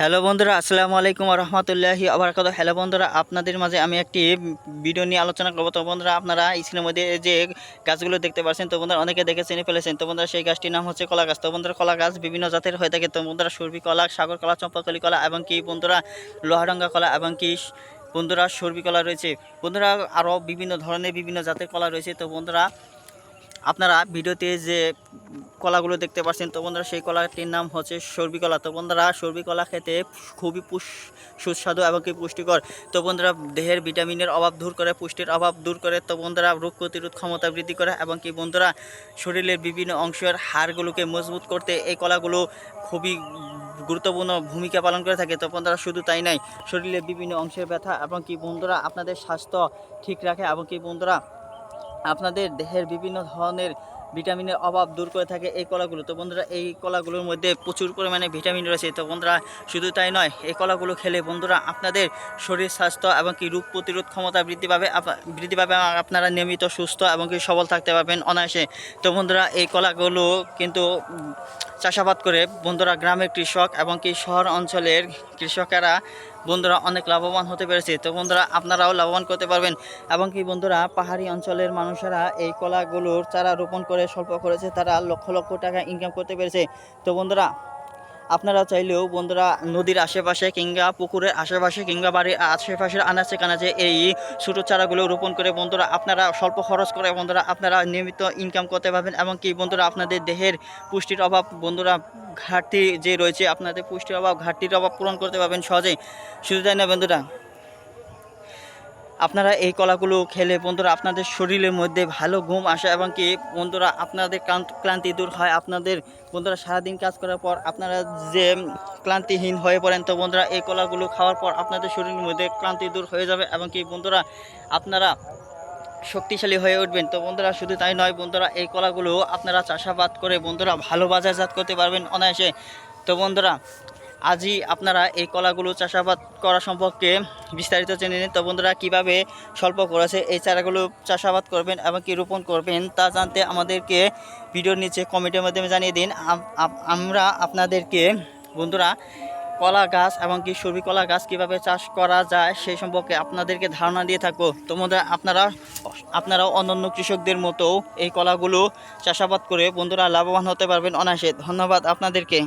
Hello বন্ধুরা, আসসালামু আলাইকুম রহমতুল্লাহি আবরাকাত হ্যালো বন্ধুরা, আপনাদের মাঝে আমি একটি ভিডিও নিয়ে আলোচনা করব। তো বন্ধুরা, আপনারা স্ক্রিনের মধ্যে যে গাছগুলো দেখতে পাচ্ছেন তো বন্ধুরা অনেকে দেখে চিনে ফেলেছেন। তো বন্ধুরা, সেই গাছটির নাম হচ্ছে কলা গাছ। তো বন্ধুরা, কলা গাছ বিভিন্ন জাতের হয়ে থাকে। তো বন্ধুরা, সুরভি কলা, সাগর কলা, চম্পাকলি কলা, এবং কি বন্ধুরা, লোহারঙ্গা কলা, এবং কি বন্ধুরা সর্বি কলা রয়েছে। বন্ধুরা আরও বিভিন্ন ধরনের বিভিন্ন জাতের কলা রয়েছে। তো বন্ধুরা, আপনারা ভিডিওতে যে কলাগুলো দেখতে পাচ্ছেন। তো বন্ধুরা, সেই কলাটির নাম হচ্ছে সর্বি কলা তো বন্ধুরা সর্বি কলা খেতে খুবই পুষ, সুস্বাদু এবং কি পুষ্টিকর। তো বন্ধুরা, দেহের ভিটামিনের অভাব দূর করে, পুষ্টির অভাব দূর করে, তো বন্ধুরা, রোগ প্রতিরোধ ক্ষমতা বৃদ্ধি করে এবং কি বন্ধুরা, শরীরের বিভিন্ন অংশের হাড়গুলোকে মজবুত করতে এই কলাগুলো খুবই গুরুত্বপূর্ণ ভূমিকা পালন করে থাকে। তো বন্ধুরা, শুধু তাই নয়, শরীরের বিভিন্ন অংশের ব্যথা এবং কি বন্ধুরা, আপনাদের স্বাস্থ্য ঠিক রাখে এবং কি বন্ধুরা, আপনাদের দেহের বিভিন্ন ধরনের ভিটামিনের অভাব দূর করে থাকে এই কলাগুলো। তো বন্ধুরা, এই কলাগুলোর মধ্যে প্রচুর পরিমাণে ভিটামিন রয়েছে। তো বন্ধুরা, শুধু তাই নয়, এই কলাগুলো খেলে বন্ধুরা আপনাদের শরীর স্বাস্থ্য এবং কি রোগ প্রতিরোধ ক্ষমতা বৃদ্ধি পাবে বৃদ্ধি পাবে আপনারা নিয়মিত সুস্থ এবং কি সবল থাকতে পারবেন অনায়াসে। তো বন্ধুরা, এই কলাগুলো কিন্তু চাষাবাদ করে বন্ধুরা গ্রামের কৃষক এবং কি শহর অঞ্চলের কৃষকেরা বন্ধুরা অনেক লাভবান হতে পেরেছে। তো বন্ধুরা, আপনারাও লাভবান করতে পারবেন। এবং কি বন্ধুরা, পাহাড়ি অঞ্চলের মানুষেরা এই কলাগুলোর চারা রোপণ করে স্বল্প করেছে তারা লক্ষ লক্ষ টাকা ইনকাম করতে পেরেছে। তো বন্ধুরা আপনারা চাইলেও বন্ধুরা নদীর আশেপাশে কিংবা পুকুরের আশেপাশে কিংবা বাড়ির আশেপাশের আনাচে কানাচে এই ছোটো চারাগুলো রোপণ করে বন্ধুরা আপনারা স্বল্প খরচ করে বন্ধুরা আপনারা নিয়মিত ইনকাম করতে পারবেন এবং কি বন্ধুরা আপনাদের দেহের পুষ্টির অভাব বন্ধুরা ঘাটতি যে রয়েছে, আপনাদের পুষ্টির অভাব, ঘাটতির অভাব পূরণ করতে পারবেন সহজেই। শুধু তাই না বন্ধুরা? আপনারা এই কলাগুলো খেলে বন্ধুরা আপনাদের শরীরের মধ্যে ভালো ঘুম আসে এবং কি বন্ধুরা আপনাদের ক্লান্তি দূর হয়। আপনাদের বন্ধুরা সারাদিন কাজ করার পর আপনারা যে ক্লান্তিহীন হয়ে পড়েন, তো বন্ধুরা এই কলাগুলো খাওয়ার পর আপনাদের শরীরের মধ্যে ক্লান্তি দূর হয়ে যাবে এবং কি বন্ধুরা আপনারা শক্তিশালী হয়ে উঠবেন। তো বন্ধুরা শুধু তাই নয়, বন্ধুরা এই কলাগুলো আপনারা চাষাবাদ করে বন্ধুরা ভালো বাজারজাত করতে পারবেন অনায়াসে। তো বন্ধুরা আজই আপনারা এই কলাগুলো চাষাবাদ করা সম্পর্কে বিস্তারিত জেনে নিন। তো বন্ধুরা, কীভাবে স্বল্প করেছে এই চারাগুলো চাষাবাদ করবেন এবং কি রোপণ করবেন তা জানতে আমাদেরকে ভিডিওর নিচে কমেন্টের মাধ্যমে জানিয়ে দিন। আমরা আপনাদেরকে বন্ধুরা, কলা গাছ এবং কি সবজি কলা গাছ কীভাবে চাষ করা যায় সেই সম্পর্কে আপনাদেরকে ধারণা দিয়ে থাকব। বন্ধুরা, আপনারা, আপনারাও অন্যান্য কৃষকদের মতো এই কলাগুলো চাষাবাদ করে বন্ধুরা লাভবান হতে পারবেন অনায়াসে। ধন্যবাদ আপনাদেরকে।